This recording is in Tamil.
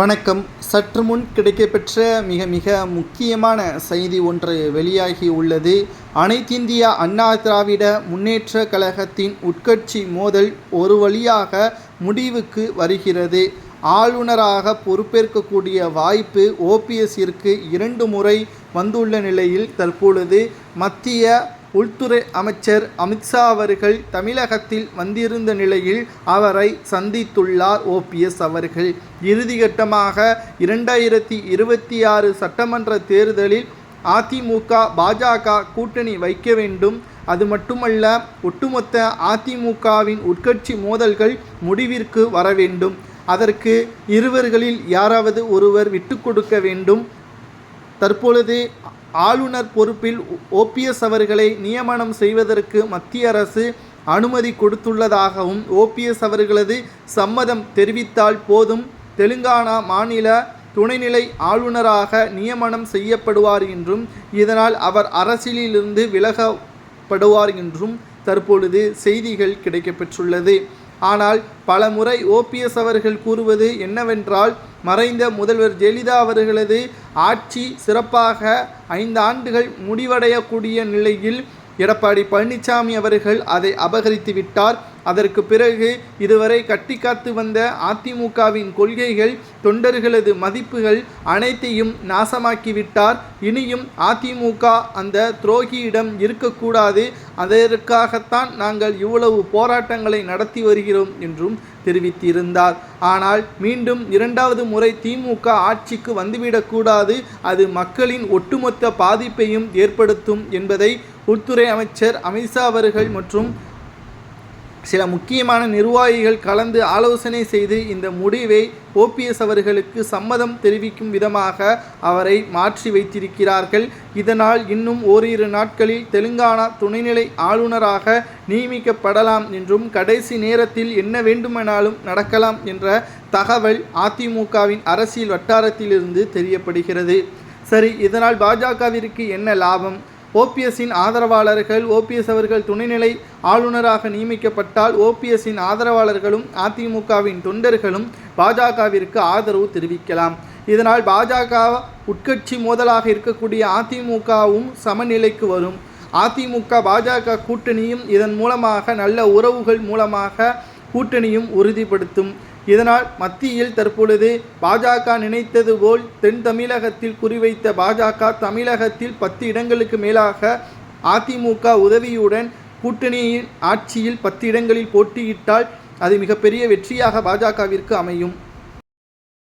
வணக்கம். சற்று முன் கிடைக்கப்பெற்ற மிக மிக முக்கியமான செய்தி ஒன்று வெளியாகி உள்ளது. அனைத்திந்திய அண்ணா திராவிட முன்னேற்ற கழகத்தின் உட்கட்சி மோதல் ஒரு வழியாக முடிவுக்கு வருகிறது. ஆளுநராக பொறுப்பேற்கக்கூடிய வாய்ப்பு ஓபிஎஸ்ஸிற்கு இரண்டு முறை வந்துள்ள நிலையில் தற்பொழுது மத்திய உள்துறை அமைச்சர் அமித்ஷா அவர்கள் தமிழகத்தில் வந்திருந்த நிலையில் அவரை சந்தித்துள்ளார் ஓபிஎஸ் அவர்கள். இறுதிகட்டமாக இரண்டாயிரத்தி இருபத்தி ஆறு சட்டமன்ற தேர்தலில் அதிமுக பாஜக கூட்டணி வைக்க வேண்டும். அது மட்டுமல்ல ஒட்டுமொத்த அதிமுகவின் உட்கட்சி மோதல்கள் முடிவிற்கு வர வேண்டும். அதற்கு இருவர்களில் யாராவது ஒருவர் விட்டு கொடுக்க வேண்டும். தற்பொழுது ஆளுநர் பொறுப்பில் ஓபிஎஸ் அவர்களை நியமனம் செய்வதற்கு மத்திய அரசு அனுமதி கொடுத்துள்ளதாகவும் ஓபிஎஸ் அவர்களது சம்மதம் தெரிவித்தால் போதும் தெலுங்கானா மாநில துணைநிலை ஆளுநராக நியமனம் செய்யப்படுவார் என்றும் இதனால் அவர் அரசியலிலிருந்து விலகப்படுவார் என்றும் தற்பொழுது செய்திகள் கிடைக்கப்பெற்றுள்ளது. ஆனால் பல முறை ஓபிஎஸ் அவர்கள் கூறுவது என்னவென்றால் மறைந்த முதல்வர் ஜெயலலிதா அவர்களது ஆட்சி சிறப்பாக ஐந்து ஆண்டுகள் முடிவடையக்கூடிய நிலையில் எடப்பாடி பழனிசாமி அவர்கள் அதை அபகரித்து விட்டார் அதற்கு பிறகு இதுவரை கட்டி காத்து வந்த அதிமுகவின் கொள்கைகள் தொண்டர்களது மதிப்புகள் அனைத்தையும் நாசமாக்கிவிட்டார். இனியும் அதிமுக அந்த துரோகியிடம் இருக்கக்கூடாது. அதற்காகத்தான் நாங்கள் இவ்வளவு போராட்டங்களை நடத்தி வருகிறோம் என்றும் தெரிவித்திருந்தார். ஆனால் மீண்டும் இரண்டாவது முறை திமுக ஆட்சிக்கு வந்துவிடக்கூடாது. அது மக்களின் ஒட்டுமொத்த பாதிப்பையும் ஏற்படுத்தும் என்பதை உள்துறை அமைச்சர் அமித்ஷா அவர்கள் மற்றும் சில முக்கியமான நிர்வாகிகள் கலந்து ஆலோசனை செய்து இந்த முடிவை ஓபிஎஸ் அவர்களுக்கு சம்மதம் தெரிவிக்கும் விதமாக அவரை மாற்றி வைத்திருக்கிறார்கள். இதனால் இன்னும் ஓரிரு நாட்களில் தெலுங்கானா துணைநிலை ஆளுநராக நியமிக்கப்படலாம் என்றும் கடைசி நேரத்தில் என்ன வேண்டுமானாலும் நடக்கலாம் என்ற தகவல் அதிமுகவின் அரசியல் வட்டாரத்திலிருந்து தெரியப்படுகிறது. சரி இதனால் பாஜகவிற்கு என்ன லாபம்? ஓபிஎஸ்ஸின் ஆதரவாளர்கள் ஓபிஎஸ் அவர்கள் துணைநிலை ஆளுநராக நியமிக்கப்பட்டால் ஓபிஎஸ்ஸின் ஆதரவாளர்களும் அதிமுகவின் தொண்டர்களும் பாஜகவிற்கு ஆதரவு தெரிவிக்கலாம். இதனால் பாஜக உட்கட்சி மோதலாக இருக்கக்கூடிய அதிமுகவும் சமநிலைக்கு வரும். அதிமுக பாஜக கூட்டணியும் இதன் மூலமாக நல்ல உறவுகள் மூலமாக கூட்டணியும் உறுதிப்படுத்தும். இதனால் மத்தியில் தற்பொழுது பாஜக நினைத்தது போல் தென் தமிழகத்தில் குறிவைத்த பாஜக தமிழகத்தில் பத்து இடங்களுக்கு மேலாக அதிமுக உதவியுடன் கூட்டணியின் ஆட்சியில் பத்து இடங்களில் போட்டியிட்டால் அது மிகப்பெரிய வெற்றியாக பாஜகவிற்கு அமையும்.